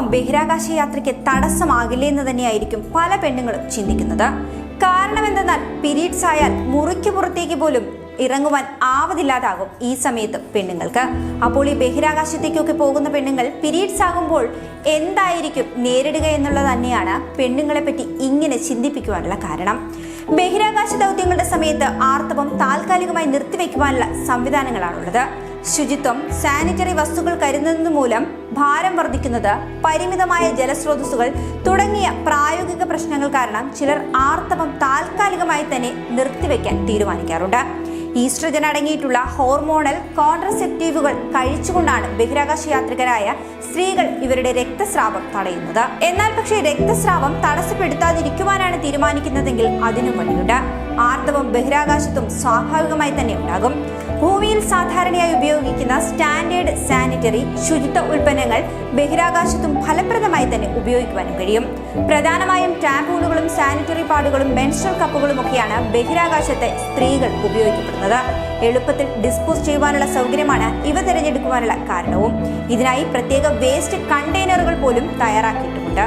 ആർത്തവം ബഹിരാകാശ യാത്രയ്ക്ക് തടസ്സമാകില്ലേ എന്ന് തന്നെയായിരിക്കും പല പെണ്ണുങ്ങളും ചിന്തിക്കുന്നത്. കാരണം എന്തെന്നാൽ പീരീഡ്സ് ആയാൽ മുറിക്ക് പുറത്തേക്ക് പോലും ഇറങ്ങുവാൻ ആവതില്ലാതാകും ഈ സമയത്ത് പെണ്ണുങ്ങൾക്ക്. അപ്പോൾ ഈ ബഹിരാകാശത്തേക്കൊക്കെ പോകുന്ന പെണ്ണുങ്ങൾ പീരീഡ്സ് ആകുമ്പോൾ എന്തായിരിക്കും നേരിടുക എന്നുള്ളത് തന്നെയാണ് പെണ്ണുങ്ങളെ പറ്റി ഇങ്ങനെ ചിന്തിപ്പിക്കുവാനുള്ള കാരണം. ബഹിരാകാശ ദൗത്യങ്ങളുടെ സമയത്ത് ആർത്തവം താൽക്കാലികമായി നിർത്തിവെക്കുവാനുള്ള സംവിധാനങ്ങളാണുള്ളത്. ശുചിത്വം സാനിറ്ററി വസ്തുക്കൾ കരുതുന്നത് മൂലം ഭാരം വർദ്ധിക്കുന്നത് പരിമിതമായ ജലസ്രോതസ്സുകൾ തുടങ്ങിയ പ്രായോഗിക പ്രശ്നങ്ങൾ കാരണം ചിലർ ആർത്തവം താൽക്കാലികമായി തന്നെ നിർത്തിവെക്കാൻ തീരുമാനിക്കാറുണ്ട്. ഈസ്ട്രജൻ അടങ്ങിയിട്ടുള്ള ഹോർമോണൽ കോൺട്രസെപ്റ്റീവുകൾ കഴിച്ചുകൊണ്ടാണ് ബഹിരാകാശ യാത്രികരായ സ്ത്രീകൾ ഇവരുടെ രക്തസ്രാവം തടയുന്നത്. എന്നാൽ പക്ഷേ രക്തസ്രാവം തടസ്സപ്പെടുത്താതിരിക്കുവാനാണ് തീരുമാനിക്കുന്നതെങ്കിൽ അതിനും വഴിയുണ്ട്. ആർത്തവം ബഹിരാകാശത്തും സ്വാഭാവികമായി തന്നെ ഉണ്ടാകും. സാധാരണയായി ഉപയോഗിക്കുന്ന സ്റ്റാൻഡേർഡ് സാനിറ്ററി ശുചിത്വ ഉൽപ്പന്നങ്ങൾ ബഹിരാകാശത്തും ഫലപ്രദമായി തന്നെ ഉപയോഗിക്കുവാനും കഴിയും. പ്രധാനമായും ടാമ്പൂണുകളും സാനിറ്ററി പാഡുകളും മെൻസ്ട്രൽ കപ്പുകളും ഒക്കെയാണ് ബഹിരാകാശത്തെ സ്ത്രീകൾ ഉപയോഗിക്കപ്പെടുന്നത്. എളുപ്പത്തിൽ ഡിസ്പോസ് ചെയ്യുവാനുള്ള സൗകര്യമാണ് ഇവ തിരഞ്ഞെടുക്കുവാനുള്ള കാരണവും. ഇതിനായി പ്രത്യേക വേസ്റ്റ് കണ്ടെയ്നറുകൾ പോലും തയ്യാറാക്കിയിട്ടുമുണ്ട്